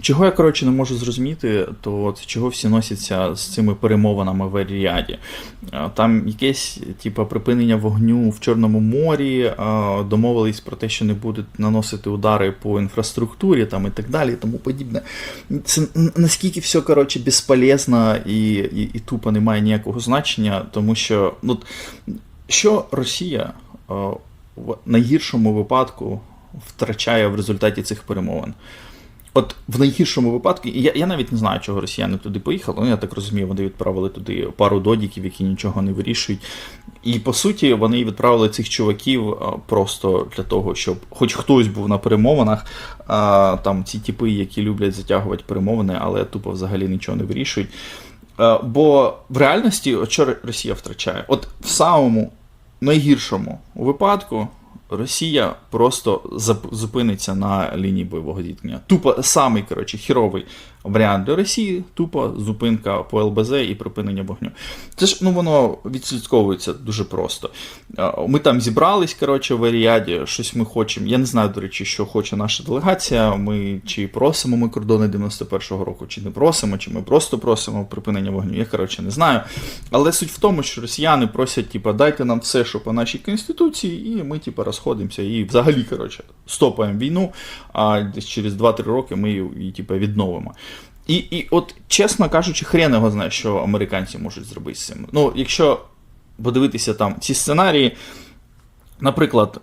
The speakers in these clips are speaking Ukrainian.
Чого я коротше не можу зрозуміти, то от чого всі носяться з цими перемовинами в Ріаді. Там якесь типу, припинення вогню в Чорному морі, домовились про те, що не будуть наносити удари по інфраструктурі там і так далі, і тому подібне. Це наскільки все коротше безполезно і, і, і тупо не має ніякого значення, тому що ну, що Росія в найгіршому випадку втрачає в результаті цих перемовин. От в найгіршому випадку, я, я навіть не знаю, чого росіяни туди поїхали. Ну я так розумію, вони відправили туди пару додіків, які нічого не вирішують. І по суті, вони відправили цих чуваків просто для того, щоб хоч хтось був на перемовинах. А, там ці типи, які люблять затягувати перемовини, але тупо взагалі нічого не вирішують. А, бо в реальності, от що Росія втрачає? От в самому найгіршому випадку Росія просто зупиниться на лінії бойового зіткнення. Тупо самий коротше хіровий варіант для Росії, тупо зупинка по ЛБЗ і припинення вогню. Це ж ну воно відслідковується дуже просто. Е, Ми там зібрались, коротше, в Аріаді, щось ми хочемо. Я не знаю, до речі, що хоче наша делегація. Ми чи просимо ми кордони 91-го року, чи не просимо, чи ми просто просимо припинення вогню. Я коротше не знаю. Але суть в тому, що росіяни просять, типа, дайте нам все, що по нашій конституції, і ми, типа, розходимося і взагалі, коротше, стопаємо війну, а через 2-3 роки ми її типа, відновимо. І, і от, чесно кажучи, хрен його знає, що американці можуть зробити з цим. Ну, якщо подивитися там ці сценарії, наприклад,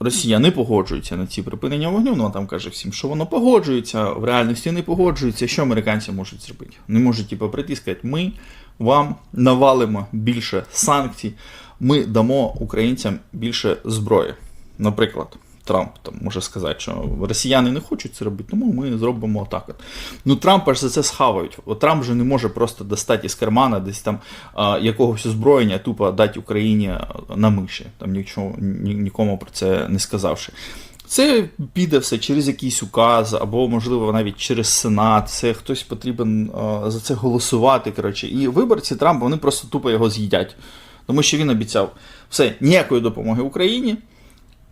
Росія не погоджується на ці припинення вогню, ну вона там каже всім, що воно погоджується, в реальності не погоджується. Що американці можуть зробити? Не можуть типу, прийти і сказати, ми вам навалимо більше санкцій, ми дамо українцям більше зброї. Наприклад, Трамп там може сказати, що росіяни не хочуть це робити, тому ми зробимо так. От. Ну Трампа ж за це схавають. От Трамп же не може просто достати із кармана десь там а, якогось озброєння, тупо дати Україні на миші, там нічого, ні, нікому про це не сказавши. Це піде все через якийсь указ, або, можливо, навіть через Сенат. Це хтось потрібен а, за це голосувати. Коротше. І виборці Трампа вони просто тупо його з'їдять. Тому що він обіцяв все, ніякої допомоги Україні.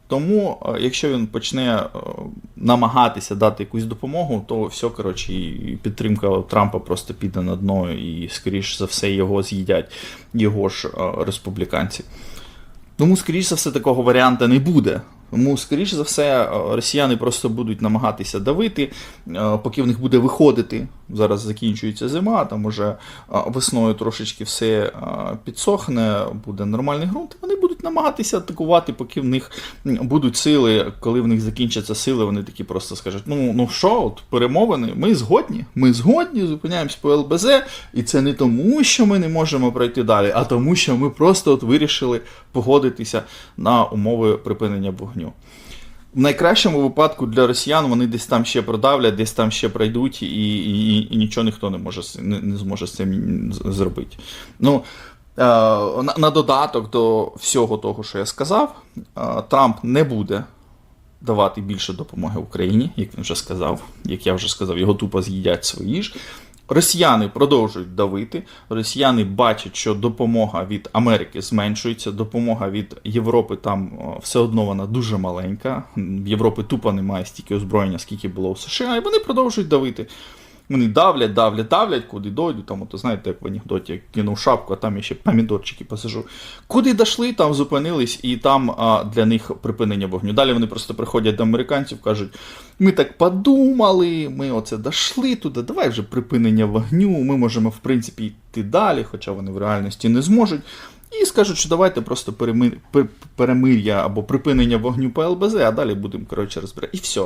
Тому, е, якщо він почне е, намагатися дати якусь допомогу, то все, коротше, і підтримка Трампа просто піде на дно, і, скоріш за все, його з'їдять його ж е, республіканці. Тому, скоріш за все, такого варіанта не буде. Тому, скоріш за все, росіяни просто будуть намагатися давити, поки в них буде виходити. Зараз закінчується зима, там уже весною трошечки все підсохне, буде нормальний ґрунт. Вони будуть намагатися атакувати, поки в них будуть сили. Коли в них закінчаться сили, вони такі просто скажуть: ну ну що, от перемовини, ми згодні, ми згодні, зупиняємось по ЛБЗ, і це не тому, що ми не можемо пройти далі, а тому, що ми просто от вирішили погодитися на умови припинення вогню. В найкращому випадку для росіян вони десь там ще продавлять, десь там ще пройдуть, і, і, і нічого ніхто не може не, не зможе з цим зробити. Ну, на, на додаток до всього того, що я сказав, е, Трамп не буде давати більше допомоги Україні, як він вже сказав, як я вже сказав, його тупо з'їдять свої ж. Росіяни продовжують давити. Росіяни бачать, що допомога від Америки зменшується, допомога від Європи там все одно вона дуже маленька. В Європи тупо немає стільки озброєння, скільки було в США, і вони продовжують давити. Вони давлять, давлять, давлять, куди дойдуть. Там, от, знаєте, як в анекдоті, я кинув шапку, а там ще помідорчики посажу. Куди дійшли, там зупинились, і там а, для них припинення вогню. Далі вони просто приходять до американців, кажуть: ми так подумали, ми оце дійшли туди, давай вже припинення вогню, ми можемо, в принципі, йти далі, хоча вони в реальності не зможуть. І скажуть, що давайте просто перемир... перемир'я або припинення вогню по ЛБЗ, а далі будемо коротше розбирати. І все.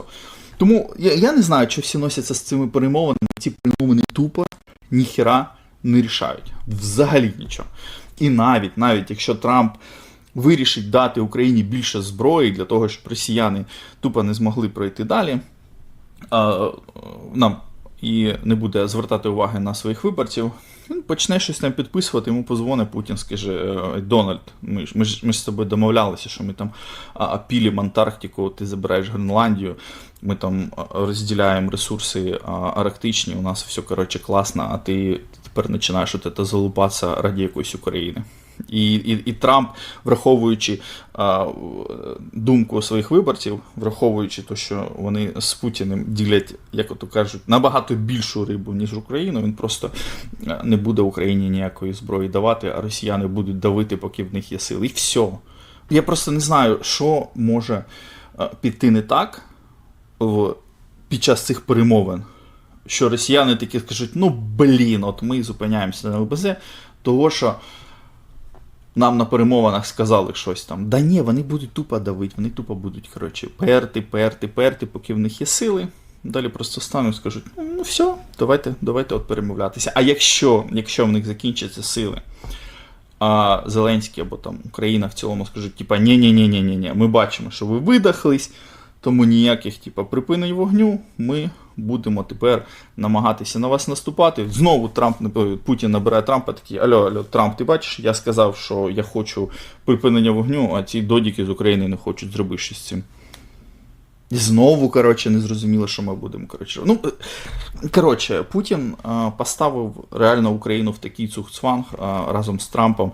Тому я, я не знаю, що всі носяться з цими перемовинами. Ці перемовини тупо ніхіра не рішають. Взагалі нічого. І навіть, навіть якщо Трамп вирішить дати Україні більше зброї для того, щоб росіяни тупо не змогли пройти далі, нам і не буде звертати уваги на своїх виборців, він почне щось там підписувати, йому позвонить Путін, скаже: «Е, Дональд, ми ж ми ж ми ж з тобою домовлялися, що ми там пілім Антарктику, ти забираєш Гренландію, ми там розділяємо ресурси арктичні, у нас все коротше класно, а ти тепер починаєш от це залупатися раді якоїсь України. І, і, і Трамп, враховуючи а, думку своїх виборців, враховуючи те, що вони з Путіним ділять, як ото кажуть, набагато більшу рибу, ніж Україну, він просто не буде Україні ніякої зброї давати, а росіяни будуть давити, поки в них є сили. І все. Я просто не знаю, що може піти не так в, під час цих перемовин. Що росіяни такі скажуть, ну блін, от ми зупиняємося на ЛБЗ, того що нам на перемовинах сказали щось там. Да ні, вони будуть тупо давити, вони тупо будуть, коротше, перти, перти, перти, поки в них є сили. Далі просто стануть скажуть, ну, ну все, давайте, давайте от перемовлятися. А якщо, якщо в них закінчаться сили, а Зеленський або там Україна в цілому скажуть, типа, ні ні ні ні ні ми бачимо, що ви видахлись, тому ніяких, типа, припинень вогню, ми будемо тепер намагатися на вас наступати. Знову Трамп Путін набирає Трампа такий, Альо, Альо, Трамп, ти бачиш, я сказав, що я хочу припинення вогню, а ці додіки з України не хочуть зробити щось з цим. Знову, коротше, не зрозуміло, що ми будемо. Коротше, ну, е, коротше, Путін а, поставив реально Україну в такий цухцванг а, разом з Трампом,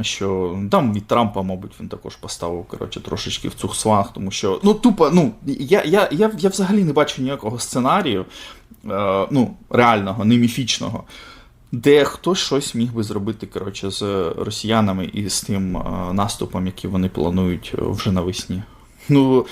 що там від Трампа, мабуть, він також поставив коротше, трошечки в цухцванг, тому що ну, тупо, ну, я, я, я, я взагалі не бачу ніякого сценарію, е, ну, реального, не міфічного. Де хтось щось міг би зробити коротше, з росіянами і з тим а, наступом, який вони планують е, вже навесні. Ну,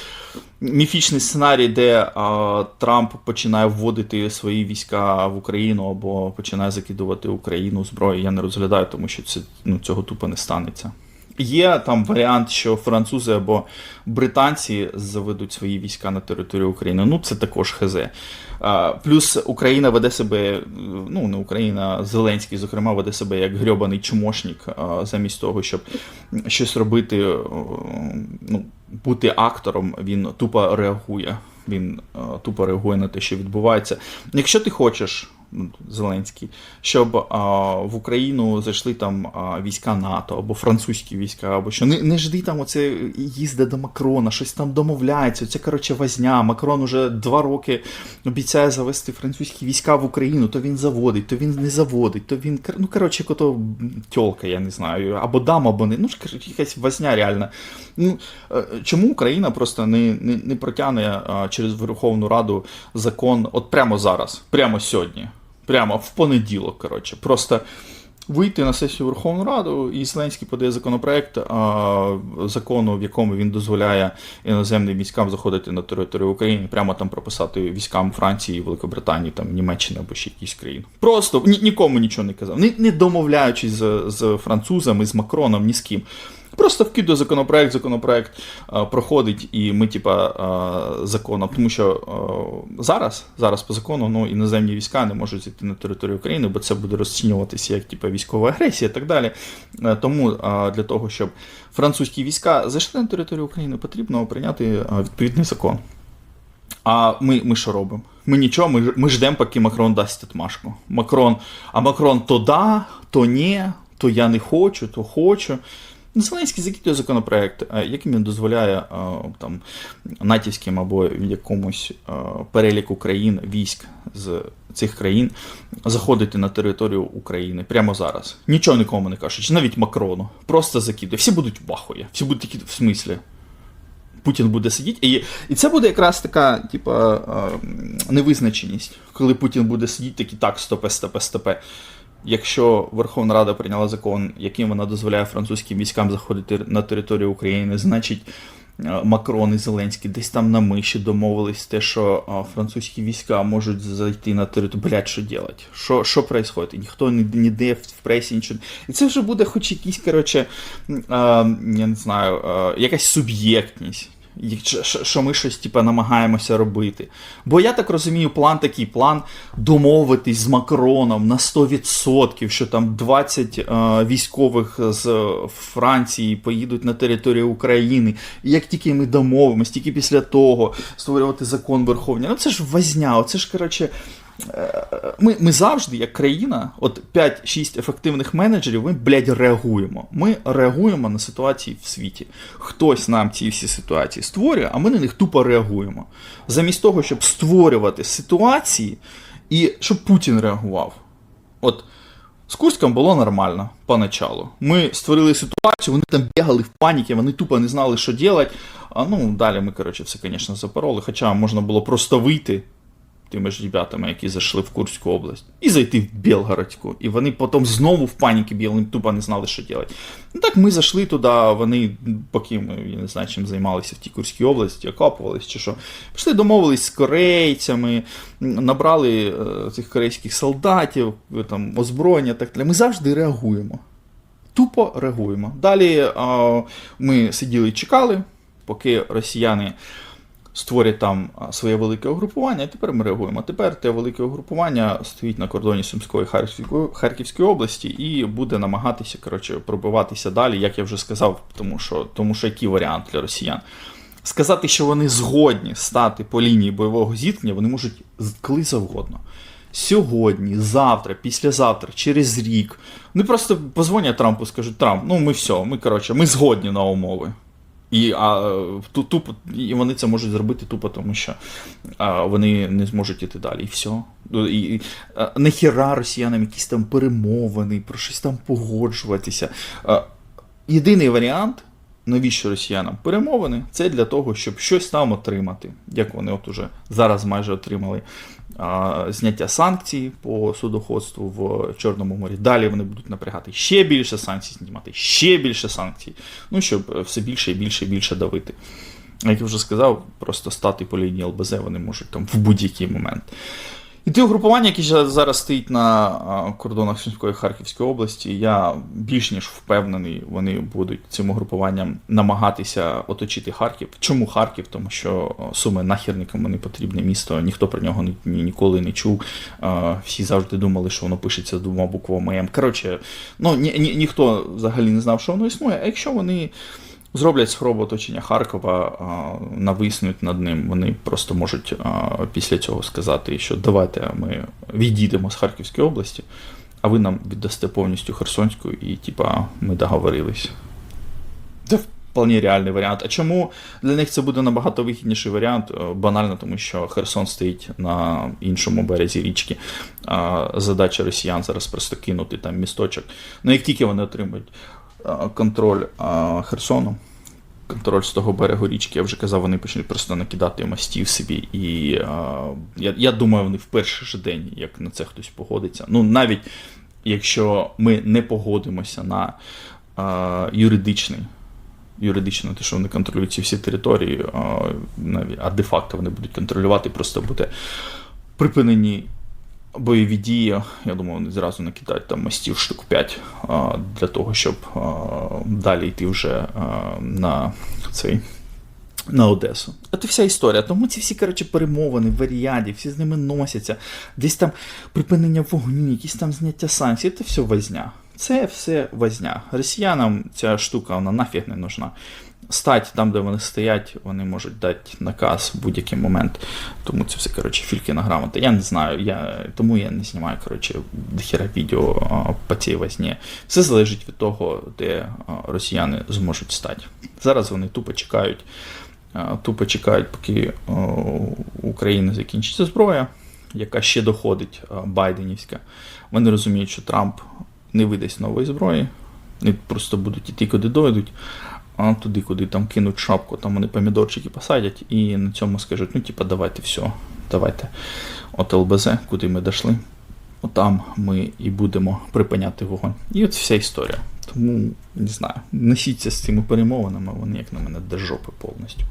міфічний сценарій, де а, Трамп починає вводити свої війська в Україну або починає закидувати Україну зброю, я не розглядаю, тому що це, ну, цього тупо не станеться. Є там варіант, що французи або британці заведуть свої війська на територію України. Ну, це також ХЗ. Плюс Україна веде себе, ну не Україна, Зеленський, зокрема, веде себе як грьобаний чмошник, замість того, щоб щось робити, ну, бути актором, він тупо реагує. Він е, тупо реагує на те, що відбувається. Якщо ти хочеш, Зеленський, щоб е, в Україну зайшли там е, війська НАТО або французькі війська, або що не, не жди там оце їзде до Макрона, щось там домовляється. Це коротше возня. Макрон уже два роки обіцяє завести французькі війська в Україну, то він заводить, то він не заводить, то він ну коротше, кото тьолка, я не знаю, або дам, або не. Ну ж якась возня реальна. Ну, е, чому Україна просто не, не, не протягне через Верховну Раду закон от прямо зараз, прямо сьогодні, прямо в понеділок, коротше, просто вийти на сесію Верховну Раду, і Зеленський подає законопроект а, закону, в якому він дозволяє іноземним військам заходити на територію України, прямо там прописати військам Франції, Великобританії, там Німеччини або ще якісь країн. Просто ні, нікому нічого не казав, не, не домовляючись з, з французами, з Макроном, ні з ким. Просто вкидує законопроект, законопроект а, проходить, і ми, типа, а, законом. Тому що а, зараз, зараз по закону, ну, іноземні війська не можуть зайти на територію України, бо це буде розцінюватися як типа, військова агресія і так далі. Е, Тому а, для того, щоб французькі війська зайшли на територію України, потрібно прийняти а, відповідний закон. А ми, ми що робимо? Ми нічого, ми, ми ждемо, поки Макрон дасть отмашку. Макрон, а Макрон то да, то ні, то я не хочу, то хочу. Зеленський закидує законопроект, е, яким він дозволяє е, там натівським або якомусь е, переліку країн військ з цих країн заходити на територію України прямо зараз. Нічого нікому не кажучи, навіть Макрону. Просто закидує. Всі будуть в ахуї. Всі будуть такі в смислі. Путін буде сидіти, і, і це буде якраз така, типа, невизначеність, коли Путін буде сидіти, такий так, стопе, стопе, стопе. Якщо Верховна Рада прийняла закон, яким вона дозволяє французьким військам заходити на територію України, значить е, Макрон і Зеленський десь там на миші домовились те, що е, французькі війська можуть зайти на територію. Блять, що делать? Що, що происходит? І ніхто ні- ніде в пресі нічого. І це вже буде хоч якийсь, коротше, е, я не знаю, якась суб'єктність. Що- ми щось типу, намагаємося робити. Бо я так розумію, план такий: план домовитись з Макроном на 100%, що там 20 е, військових з Франції поїдуть на територію України. І як тільки ми домовимось, тільки після того створювати закон Верховні. Ну це ж возня, це ж коротше. Е, Ми, ми завжди, як країна, от 5-6 ефективних менеджерів, ми, блядь, реагуємо. Ми реагуємо на ситуації в світі. Хтось нам ці всі ситуації створює, а ми на них тупо реагуємо. Замість того, щоб створювати ситуації і щоб Путін реагував. От З Курськом було нормально поначалу. Ми створили ситуацію, вони там бігали в паніці, вони тупо не знали, що робити. А ну, далі ми, коротше, все, звісно, запороли. Хоча можна було просто вийти тими ж ребятами, які зайшли в Курську область, і зайти в Білгородську. І вони потім знову в паніки бігали, тупо не знали, що робити. Ну так ми зайшли туди, вони, поки ми, я не знаю, чим займалися в тій Курській області, окапувались чи що. Пішли домовились з корейцями, набрали е, цих корейських солдатів, е, там, озброєння так далі. Ми завжди реагуємо. Тупо реагуємо. Далі а, ми сиділи і чекали, поки росіяни створять там своє велике угрупування, і тепер ми реагуємо. Тепер те велике угрупування стоїть на кордоні Сумської Харківської, області і буде намагатися коротше, пробиватися далі, як я вже сказав, тому що, тому що який варіант для росіян. Сказати, що вони згодні стати по лінії бойового зіткнення, вони можуть коли завгодно. Сьогодні, завтра, післязавтра, через рік. Вони просто позвонять Трампу, скажуть, Трамп, ну ми все, ми коротше, ми згодні на умови. І, а, ту- тупо, і вони це можуть зробити тупо, тому що а, вони не зможуть іти далі. І все. Ну, І, і, нахіра росіянам якісь там перемовини, про щось там погоджуватися. А, єдиний варіант, навіщо росіянам перемовини, це для того, щоб щось там отримати, як вони от уже зараз майже отримали зняття санкцій по судоходству в Чорному морі. Далі вони будуть напрягати ще більше санкцій, знімати ще більше санкцій, ну щоб все більше і більше і більше давити. Як я вже сказав, просто стати по лінії ЛБЗ вони можуть там в будь-який момент. І те угрупування, яке зараз стоїть на кордонах Сумської Харківської області, я більш ніж впевнений, вони будуть цим угрупуванням намагатися оточити Харків. Чому Харків? Тому що Суми нахер не потрібне місто, ніхто про нього ні, ні- ніколи не чув. Всі завжди думали, що воно пишеться двома буквами М. Коротше, ну ні, ні, ніхто взагалі не знав, що воно існує. А якщо вони зроблять спробу оточення Харкова, нависнуть над ним. Вони просто можуть після цього сказати, що давайте ми відійдемо з Харківської області, а ви нам віддасте повністю Херсонську, і типа ми договорились. Це вполне реальний варіант. А чому для них це буде набагато вигідніший варіант? Е, Банально, тому що Херсон стоїть на іншому березі річки. Задача росіян зараз просто кинути там місточок. Ну як тільки вони отримають е, контроль е, Херсону, контроль з того берегу річки, я вже казав, вони почнуть просто накидати мостів собі. І е, я, я думаю, вони в перший же день, як на це хтось погодиться. Ну, навіть якщо ми не погодимося на е, юридичний. Юридично, те, що вони контролюють ці всі території, а, а де-факто вони будуть контролювати, просто буде припинені бойові дії. Я думаю, вони зразу накидають там мостів штук 5 а, для того, щоб далі йти вже на цей. На Одесу. Це вся історія. Тому ці всі, коротше, перемовини варіаді, всі з ними носяться, десь там припинення вогню, якісь там зняття санкцій, це все возня. Це все возня. Росіянам ця штука вона нафіг не нужна. Стать там, де вони стоять, вони можуть дати наказ в будь-який момент. Тому це все, коротше, фільки на грамота. Я не знаю, я, тому я не знімаю, коротше, дохера відео по цій возні. Все залежить від того, де росіяни зможуть стати. Зараз вони тупо чекають. Тупо чекають, поки о, у України закінчиться зброя, яка ще доходить Байденівська. Вони розуміють, що Трамп не видасть нової зброї, вони просто будуть іти, куди дойдуть, а туди, куди там кинуть шапку, там вони помідорчики посадять і на цьому скажуть: ну, типа, давайте все, давайте. От ЛБЗ, куди ми дійшли, отам ми і будемо припиняти вогонь. І от вся історія. Тому не знаю, носіться з цими перемовинами, вони, як на мене, до жопи повністю.